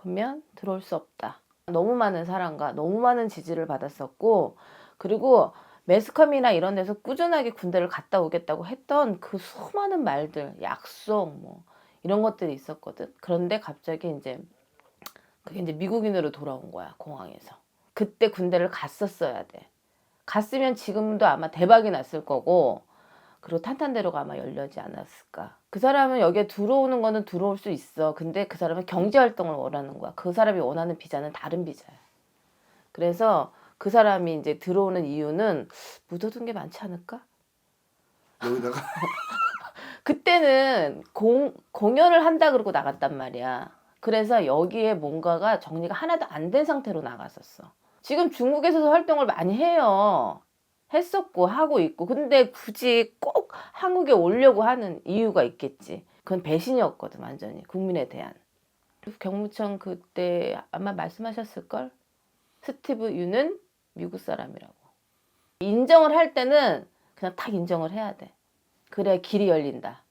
싶으면 들어올 수 없다. 너무 많은 사랑과 너무 많은 지지를 받았었고 그리고 매스컴이나 이런 데서 꾸준하게 군대를 갔다 오겠다고 했던 그 수많은 말들, 약속 뭐 이런 것들이 있었거든. 그런데 갑자기 이제 그게 이제 미국인으로 돌아온 거야 공항에서. 그때 군대를 갔었어야 돼. 갔으면 지금도 아마 대박이 났을 거고 그리고 탄탄대로가 아마 열려지 않았을까. 그 사람은 여기에 들어오는 거는 들어올 수 있어. 근데 그 사람은 경제 활동을 원하는 거야. 그 사람이 원하는 비자는 다른 비자야. 그래서 그 사람이 이제 들어오는 이유는 묻어둔 게 많지 않을까? 여기다가 그때는 공, 공연을 한다 그러고 나갔단 말이야. 그래서 여기에 뭔가가 정리가 하나도 안 된 상태로 나갔었어. 지금 중국에서도 활동을 많이 해요. 했었고 하고 있고. 근데 굳이 꼭 한국에 오려고 하는 이유가 있겠지. 그건 배신이었거든, 완전히. 국민에 대한. 경무청 그때 아마 말씀하셨을걸? 스티브 유는 미국 사람이라고. 인정을 할 때는 그냥 딱 인정을 해야 돼. 그래야 길이 열린다.